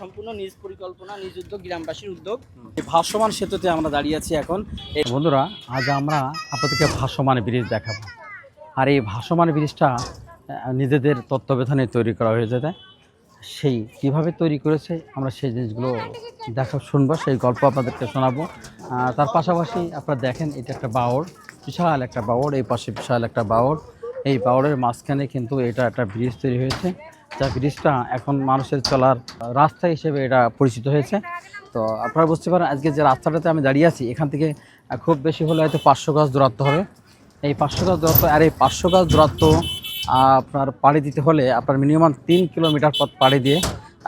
সম্পূর্ণ নিজ পরিকল্পনা, নিজ উদ্যোগ, গ্রামবাসীর উদ্যোগ। ভাসমান সেতুতে আমরা দাঁড়িয়ে আছি এখন। বন্ধুরা, আজ আমরা আপনাদেরকে ভাসমান ব্রিজ দেখাবো। আর এই ভাসমান ব্রিজটা নিজেদের তত্ত্বাবধানে তৈরি করা হয়েছে তাই সেই কীভাবে তৈরি করেছে, আমরা সেই জিনিসগুলো দেখা, শুনব, সেই গল্প আপনাদেরকে শোনাবো। তার পাশাপাশি আপনারা দেখেন, এটা একটা বাওর বিশাল একটা বাওর এই পাশে বিশাল একটা বাওর এই বাওরের মাঝখানে কিন্তু এটা একটা ব্রিজ তৈরি হয়েছে। যা ব্রিজটা এখন মানুষের চলার রাস্তা হিসেবে এটা পরিচিত হয়েছে। তো আপনারা বুঝতে পারেন, আজকে যে রাস্তাটাতে আমি দাঁড়িয়ে আছি, এখান থেকে খুব বেশি হলে হয়তো পাঁচশো গাছ দূরত্ব হবে। এই পাঁচশো গাছ দূরত্ব আর এই পাঁচশো গাছ দূরত্ব আপনার পাড়ি দিতে হলে আপনার মিনিমাম তিন কিলোমিটার পথ পাড়ি দিয়ে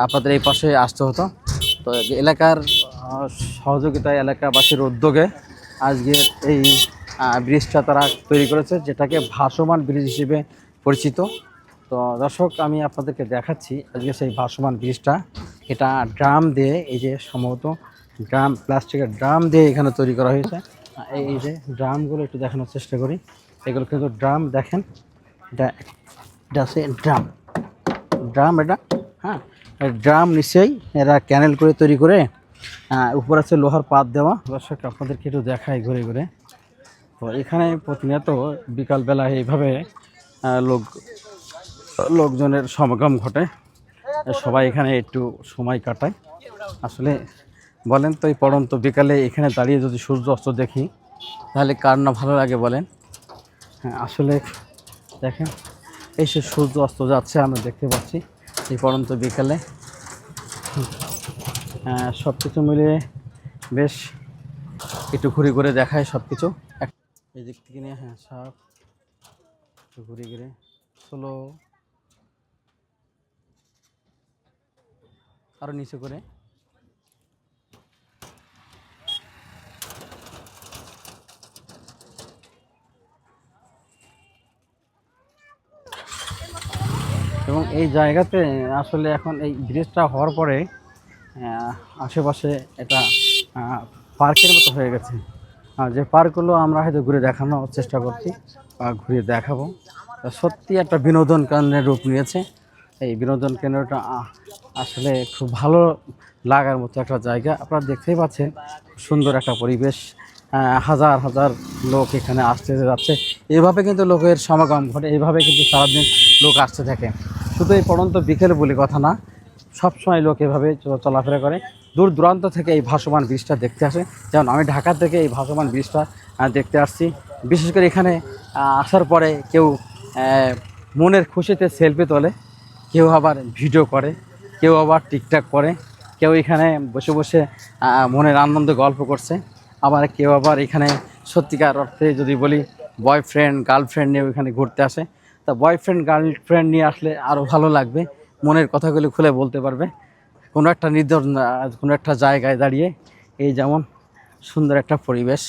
আপনাদের এই পাশে আসতে হতো। তো এলাকার সহযোগিতায় এলাকাবাসীর উদ্যোগে আজকে এই ব্রিজটা তারা তৈরি করেছে, যেটাকে ভাসমান ব্রিজ হিসেবে পরিচিত। তো দর্শক, আমি আপনাদেরকে দেখাচ্ছি আজকে সেই ভাসমান ব্রিজটা। এটা ড্রাম দিয়ে, এই যে সম্ভবত ড্রাম, প্লাস্টিকের ড্রাম দিয়ে এখানে তৈরি করা হয়েছে। এই যে ড্রামগুলো একটু দেখানোর চেষ্টা করি। এগুলো কিন্তু ড্রাম, দেখেন। এটা হচ্ছে ড্রাম। ড্রাম এটা হ্যাঁ? ড্রাম নিশ্চয়ই এরা ক্যানেল করে তৈরি করে উপর আছে লোহার পাত দেওয়া। দর্শক, আপনাদেরকে একটু দেখায় ঘুরে ঘুরে। তো এখানে প্রতিনিয়ত বিকালবেলা এইভাবে লোক লোকজনের সমাগম ঘটে। সবাই এখানে একটু সময় কাটায়। আসলে বলেন তো এই পড়ন্ত বিকালে এখানে দাঁড়িয়ে যদি সূর্য অস্ত দেখি, তাহলে কার না ভালো লাগে বলেন? হ্যাঁ আসলে দেখেন এই সে সূর্য অস্ত যাচ্ছে, আমরা দেখতে পাচ্ছি এই পড়ন্ত বিকালে। সব কিছু মিলিয়ে বেশ একটু ঘুরে ঘুরে দেখায় সব কিছু এই দিক থেকে নিয়ে হ্যাঁ সাপ ঘুরে ঘুরে। স্লো আরও নিচে করে। এবং এই জায়গাতে আসলে এখন এই ব্রিজটা হওয়ার পরে আশেপাশে এটা পার্কের মতো হয়ে গেছে। যে পার্কগুলো আমরা হয়তো ঘুরে দেখানোর চেষ্টা করছি বা ঘুরে দেখাবো। সত্যি একটা বিনোদন কেন্দ্রের রূপ নিয়েছে। এই বিনোদন কেন্দ্রটা আসলে খুব ভালো লাগার মতো একটা জায়গা। আপনারা দেখতেই পাচ্ছেন সুন্দর একটা পরিবেশ। হাজার হাজার লোক এখানে আসতে যাচ্ছে। এইভাবে কিন্তু লোকের সমাগম ঘটে এইভাবে কিন্তু সারাদিন লোক আসতে থাকে। শুধু এই পড়ন্ত বিকেল বলে কথা না সব সময় লোক এভাবে চলাফেরা করে। দূর দূরান্ত থেকে এই ভাসমান ব্রিজটা দেখতে আসে। যেমন আমি ঢাকা থেকে এই ভাসমান ব্রিজটা দেখতে আসছি। বিশেষ করে এখানে আসার পরে কেউ মনের খুশিতে সেলফি তোলে, কেউ আবার ভিডিও করে। কেউ আবার টিকটাক করে, কেউ এখানে বসে বসে মনের আনন্দে গল্প করছে, আবার কেউ আবার এখানে সত্যিকার অর্থে যদি বলি বয়ফ্রেন্ড গার্লফ্রেন্ড নিয়ে এখানে ঘুরতে আসে। তা বয়ফ্রেন্ড গার্লফ্রেন্ড নিয়ে আসলে আরও ভালো লাগবে, মনের কথাগুলি খুলে বলতে পারবে। কোনো একটা নির্দর কোনো একটা জায়গায় দাঁড়িয়ে এই যেমন সুন্দর একটা পরিবেশ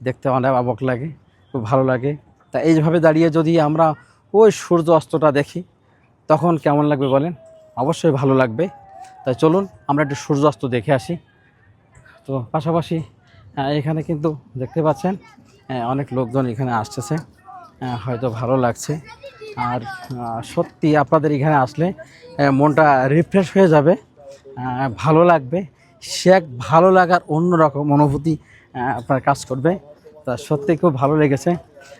দেখতে অনেক অবাক লাগে, খুব ভালো লাগে। তা এইভাবে দাঁড়িয়ে যদি আমরা ওই সূর্য অস্তটা দেখি, তখন কেমন লাগবে বলেন? অবশ্যই ভালো লাগবে। তাই চলুন, আমরা একটু সূর্যাস্ত দেখে আসি। তো পাশাপাশি এখানে কিন্তু দেখতে পাচ্ছেন অনেক লোকজন এখানে আসতেছে। হয়তো ভালো লাগছে। আর সত্যি আপনাদের এখানে আসলে মনটা রিফ্রেশ হয়ে যাবে। ভালো লাগবে। সে এক ভালো লাগার অন্যরকম অনুভূতি আপনার কাজ করবে। তা সত্যি খুব ভালো লেগেছে।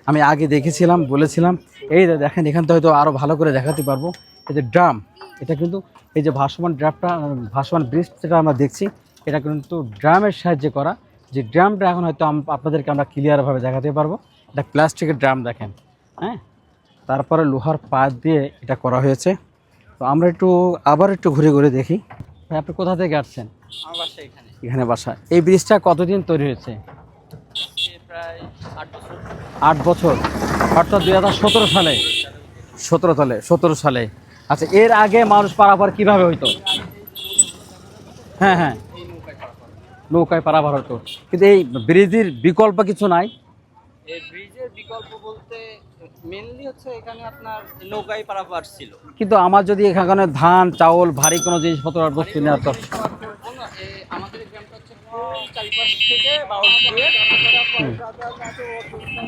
আমি আগে দেখেছিলাম, বলেছিলাম, এই দেখেন, এখান থেকে হয়তো আরও ভালো করে দেখাতে পারব। এই যে ড্রাম এটা কিন্তু এই যে ভাসমান ড্রামটা ভাসমান ব্রিজ যেটা আমরা দেখছি এটা কিন্তু ড্রামের সাহায্যে করা। যে ড্রামটা এখন হয়তো আপনাদেরকে আমরা ক্লিয়ারভাবে দেখাতে পারব। এটা প্লাস্টিকের ড্রাম দেখেন হ্যাঁ? তারপরে লোহার পাত দিয়ে এটা করা হয়েছে। তো আমরা একটু আবার একটু ঘুরে ঘুরে দেখি। ভাই আপনি কোথা থেকে আসছেন? এখানে। বাসা। এই ব্রিজটা কতদিন তৈরি হয়েছে? প্রায় আট বছর। আট বছর। অর্থাৎ দুই হাজার সতেরো সালে সতেরো সালে সতেরো সালে। আচ্ছা এর আগে মানুষ পারাপার কীভাবে হইতো? হ্যাঁ হ্যাঁ। নৌকায় পারাপার হতো। কিন্তু এই ব্রিজের বিকল্প কিছু নাই? এই ব্রিজের বিকল্প বলতে মেনলি হচ্ছে এখানে আপনার নৌকায় পারাপার ছিল। কিন্তু আমার যদি এখানে ধান চাউল ভারী কোনো জিনিসপত্র আর বস্তু নেওয়ার তো কোনো- এ, আমাদের এই গ্রামটা হচ্ছে পুরো চারিপাশ থেকে বাউল দিয়ে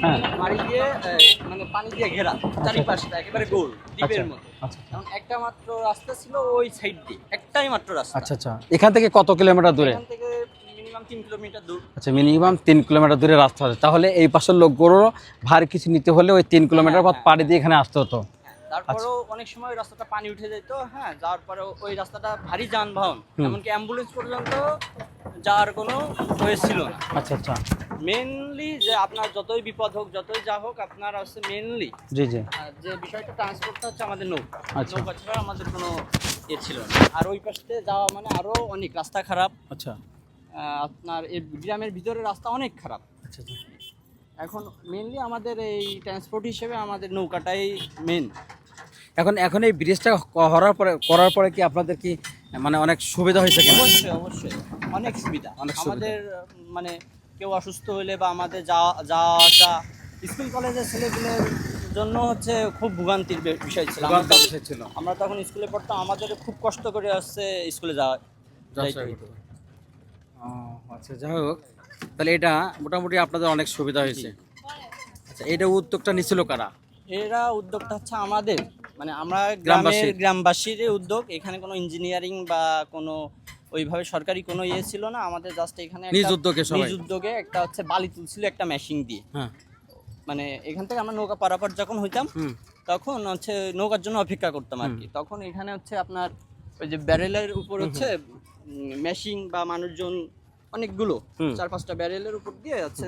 হ্যাঁ। বাড়ি দিয়ে মানে পানি দিয়ে ঘেরা চারিপাশটা একেবারে গোল দ্বীপের মতো। আচ্ছা একটা মাত্র রাস্তা ছিল ওই সাইড দিয়ে একটাই মাত্র রাস্তা। আচ্ছা আচ্ছা। এখান থেকে কত কিলোমিটার দূরে? এখান থেকে মিনিমাম তিন কিলোমিটার দূর। আচ্ছা মিনিমাম তিন কিলোমিটার দূরে রাস্তা আছে। তাহলে এই পাশের লোকগুলো ভারী কিছু নিতে হলে ওই তিন কিলোমিটার পথ পাড়ি দিয়ে এখানে আসতে হতো। হ্যাঁ, তারপরেও অনেক সময় রাস্তাটা পানি উঠে যেত হ্যাঁ যাওয়ার পরে ওই রাস্তাটা ভারী যানবাহন। এমনকি অ্যাম্বুলেন্স পর্যন্ত যাওয়ার কোনো ওয়ে ছিল না। আচ্ছা আচ্ছা। মেনলি যে আপনার যতই বিপদ হোক যতই যা হোক আপনার হচ্ছে মেনলি জি জি। যে বিষয়টা ট্রান্সপোর্টটা হচ্ছে আমাদের নৌকা। আচ্ছা। নৌকা ছাড়া আমাদের কোনো ইয়ে ছিল না। আর ওই পাশে যাওয়া মানে আরও অনেক রাস্তা খারাপ। আচ্ছা। আপনার এই গ্রামের ভিতরে রাস্তা অনেক খারাপ। আচ্ছা আচ্ছা। এখন মেনলি আমাদের এই ট্রান্সপোর্ট হিসেবে আমাদের নৌকাটাই মেন এখন এখন এই ব্রিজটা করার পরে করার পরে কি আপনাদের কি মানে অনেক সুবিধা হয়েছে কিনা? অবশ্যই অবশ্যই। অনেক সুবিধা। অনেক আমাদের মানে কেউ অসুস্থ হলে বা আমাদের যাওয়া যাওয়া আসা স্কুল কলেজের ছেলেগুলোর জন্য হচ্ছে খুব ভোগান্তির বিষয় ছিল। বিষয় ছিল। আমরা তখন স্কুলে পড়তাম আমাদের খুব কষ্ট করে আসছে স্কুলে যাওয়া আচ্ছা যাই হোক। তাহলে এটা মোটামুটি আপনাদের অনেক সুবিধা হয়েছে। আচ্ছা এটা উদ্যোগটা নিছিল কারা? এরা উদ্যোগটা হচ্ছে আমাদের। মানে আমরা গ্রামের গ্রামবাসীর। উদ্যোগ এখানে কোনো ইঞ্জিনিয়ারিং বা কোনো ওইভাবে সরকারি কোনো ইয়ে ছিল না আমাদের জাস্ট এখানে নিজ উদ্যোগে নিজ উদ্যোগে একটা হচ্ছে বালি তুলছিল একটা মেশিন দিয়ে। হ্যাঁ। মানে এখান থেকে আমরা নৌকা পারাপার যখন হইতাম তখন হচ্ছে নৌকার জন্য অপেক্ষা করতাম আর কি। তখন এখানে হচ্ছে আপনার ওই যে ব্যারেলের উপর হচ্ছে মেশিন বা মানুষজন অনেকগুলো চার পাঁচটা ব্যারেলের উপর দিয়ে হচ্ছে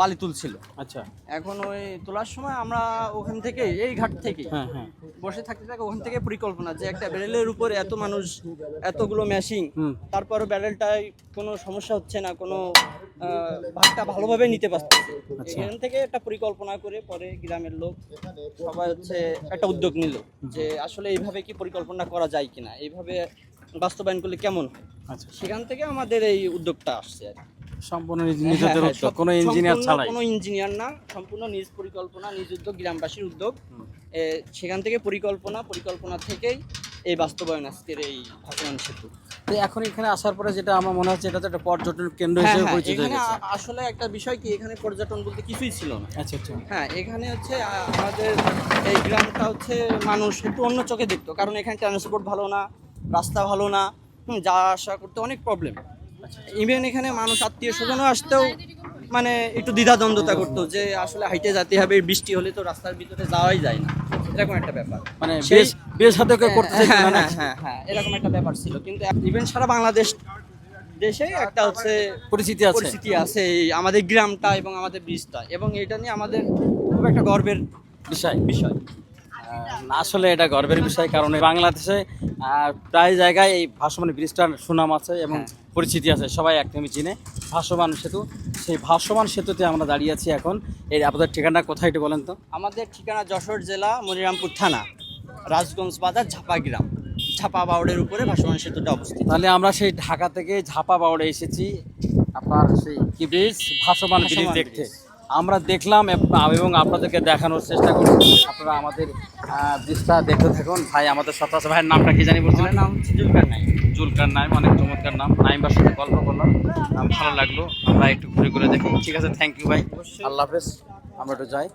বালি তুলছিল। আচ্ছা। এখন ওই তোলার সময় আমরা ওখান থেকে এই ঘাট থেকে হ্যাঁ হ্যাঁ। বসে থাকতে থাকতে ওখান থেকে পরিকল্পনা যে একটা ব্যারেলের উপরে এত মানুষ এতগুলো মেশিন হুম। তারপরও ব্যারেলটায় কোনো সমস্যা হচ্ছে না কোনো ভাগটা ভালোভাবে নিতে পারছে আচ্ছা। এখান থেকে একটা পরিকল্পনা করে পরে গ্রামের লোক সবাই হচ্ছে একটা উদ্যোগ নিল যে আসলে এইভাবে কি পরিকল্পনা করা যায় কিনা এইভাবে বাস্তবায়ন করলে কেমন হয়? আচ্ছা। সেখান থেকে আমাদের এই উদ্যোগটা আসছে আর কি। সম্পূর্ণ হ্যাঁ, নিজেদের হ্যাঁ, উদ্যোগ কোনো ইঞ্জিনিয়ার ছাড়াই। কোনো ইঞ্জিনিয়ার না সম্পূর্ণ নিজ পরিকল্পনা নিজ উদ্যোগ গ্রামবাসীর উদ্যোগ। সেখান থেকে পরিকল্পনা পরিকল্পনা থেকেই এই বাস্তবায়ন আজকের এই ভাসমান সেতু। তো এখন এখানে আসার পরে যেটা আমার মনে হচ্ছে এটা তো একটা পর্যটন কেন্দ্র হ্যাঁ, হিসেবে হ্যাঁ, পরিচিত হয়ে গেছে। আসলে একটা বিষয় কি এখানে পর্যটন বলতে কিছুই ছিল না। আচ্ছা আচ্ছা। হ্যাঁ এখানে হচ্ছে আমাদের এই গ্রামটা হচ্ছে মানুষ একটু অন্য চোখে দেখতো। কারণ এখানে ট্রান্সপোর্ট ভালো না রাস্তা ভালো না। যাওয়া আসা করতে অনেক প্রবলেম ইভেন এখানে মানুষ আত্মীয় স্বজনও আসতেও মানে একটু দ্বিধাদ্বন্দ্বতা করতো যে আসলে হাইটে যেতে হবে বৃষ্টি হলে তো রাস্তার ভিতরে যাওয়াই যায় না। এরকম একটা ব্যাপার। মানে বেশ বেশ হাতে করতে হ্যাঁ, হ্যাঁ, হ্যাঁ, হ্যাঁ, এরকম একটা ব্যাপার ছিল। কিন্তু ইভেন সারা বাংলাদেশ দেশে একটা হচ্ছে পরিচিতি আছে। পরিস্থিতি আছে এই আমাদের গ্রামটা এবং আমাদের ব্রিজটা। এবং এটা নিয়ে আমাদের খুব একটা গর্বের বিষয়। বিষয়। আহ, আসলে এটা গর্বের বিষয় কারণ বাংলাদেশে প্রায় জায়গায় এই ভাসমান ব্রিজটার সুনাম আছে এবং হ্যাঁ। পরিচিতি আছে সবাই একদমই চিনে। ভাসমান সেতু সেই ভাসমান সেতুতে আমরা দাঁড়িয়ে আছি এখন। এর আপনাদের ঠিকানা কোথায় একটু বলেন তো? আমাদের ঠিকানা যশোর জেলা মনিরামপুর থানা রাজগঞ্জ বাজার ঝাপা গ্রাম। ঝাপা বাউডের উপরে ভাসমান সেতুটা অবস্থিত। তাহলে আমরা সেই ঢাকা থেকে ঝাপা বাউড়ে এসেছি আপনার সেই কি ব্রিজ ভাসমান ব্রিজ দেখতে। আমরা দেখলাম এবং আপনাদেরকে দেখানোর চেষ্টা করছি। আপনারা আমাদের বিস্তার দেখতে থাকুন। ভাই আমাদের সাথে আছে। ভাইয়ের নামটা কি জানি বলছিলেন? নাম হচ্ছে জুলকার নাইম। জুলকার নাইম অনেক চমৎকার নাম। নাইমবার সাথে গল্প করলাম। ভালো লাগল। আমরা একটু ঘুরে ঘুরে দেখি। ঠিক আছে থ্যাংক ইউ ভাই। আল্লাহ হাফেজ। আমরা একটু যাই।